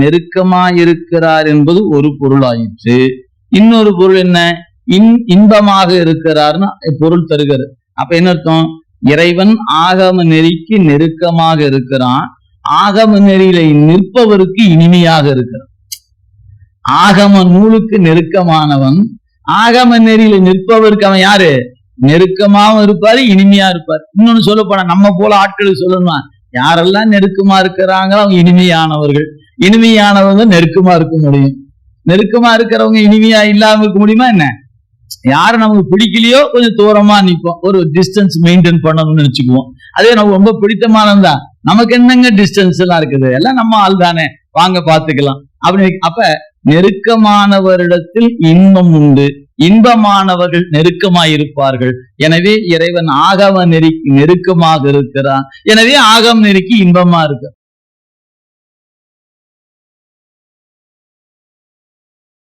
நெருக்கமாயிருக்கிறார் என்பது ஒரு பொருளாயிற்று. இன்னொரு பொருள் என்ன? இன் இன்பமாக இருக்கிறார்னு பொருள் தருகிறது. அப்ப என்ன அர்த்தம்? இறைவன் ஆகம நெறிக்கு நெருக்கமாக இருக்கிறான். ஆகம நெறியில நிற்பவருக்கு இனிமையாக இருக்கிறான். ஆகம நூலுக்கு நெருக்கமானவன் ஆகம நெறியில நிற்பவருக்கு அவன் யாரு? நெருக்கமாவும் இருப்பாரு இனிமையா இருப்பார். இன்னொன்னு சொல்ல போனா நம்ம போல ஆட்களுக்கு சொல்லணுமா? யாரெல்லாம் நெருக்கமா இருக்கிறாங்களோ அவங்க இனிமையானவர்கள். இனிமையானவங்க நெருக்கமா இருக்க முடியும். நெருக்கமா இருக்கிறவங்க இனிமையா இல்லாம இருக்க முடியுமா என்ன? யாரு நமக்கு பிடிக்கலையோ கொஞ்சம் தூரமா நிற்போம் ஒரு டிஸ்டன்ஸ் மெயின்டைன் பண்ணணும்னு நினைச்சுக்குவோம். அதே நமக்கு ரொம்ப பிடித்தமானதா நமக்கு என்னங்க டிஸ்டன்ஸ் எல்லாம் இருக்குது? எல்லாம் நம்ம ஆள் தானே. வாங்க பாத்துக்கலாம் அப்படி அப்ப நெருக்கமானவரிடத்தில் இன்பம் உண்டு. இன்பமானவர்கள் நெருக்கமாய் இருப்பார்கள். எனவே இறைவன் ஆகம நெறி நெருக்கமாக இருக்கிறான். எனவே ஆகம் நெருக்கி இன்பமா இருக்கு.